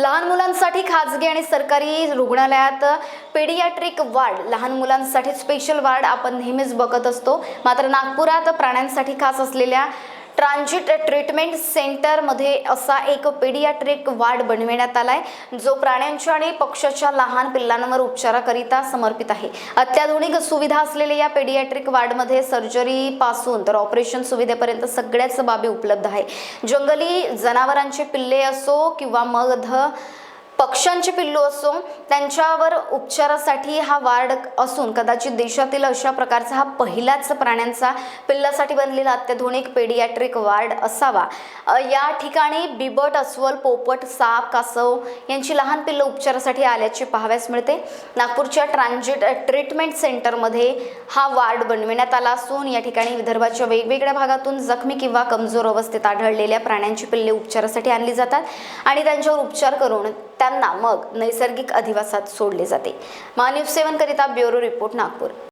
लहान मुलांसाठी खाजगी आणि सरकारी रुग्णालयात पेडियाट्रिक वार्ड लहान मुलांसाठी स्पेशल वार्ड आपण नेहमीच बघत असतो. मात्र नागपुरात प्राण्यांसाठी खास असलेल्या ट्रान्झिट ट्रीटमेंट सेंटरमध्ये असा एक पेडियाट्रिक वार्ड बनविण्यात आलाय जो प्राण्यांच्या आणि पक्षाच्या लहान पिल्लांवर उपचाराकरिता समर्पित आहे. अत्याधुनिक सुविधा असलेल्या या पेडियाट्रिक वार्डमध्ये सर्जरी पासून तर ऑपरेशन सुविधेपर्यंत सगळ्याच बाबी उपलब्ध आहे. जंगली जनावरांचे पिल्ले असो किंवा मध पक्ष्यांचे पिल्लू असो त्यांच्यावर उपचारासाठी हा वार्ड असून कदाचित देशातील अशा प्रकारचा हा पहिलाच प्राण्यांचा पिल्लासाठी बनलेला अत्याधुनिक पेडियाट्रिक वार्ड असावा. या ठिकाणी बिबट अस्वल पोपट साप कासव यांची लहान पिल्लं उपचारासाठी आल्याचे पाहाव्यास मिळते. नागपूरच्या ट्रान्झिट ट्रीटमेंट सेंटरमध्ये हा वार्ड बनविण्यात आला असून या ठिकाणी विदर्भाच्या वेगवेगळ्या भागातून जखमी किंवा कमजोर अवस्थेत आढळलेल्या प्राण्यांची पिल्ले उपचारासाठी आणली जातात आणि त्यांच्यावर उपचार करून त्या त्यांना मग नैसर्गिक अधिवासात सोडले जाते. मानव सेवन करिता ब्युरो रिपोर्ट नागपूर.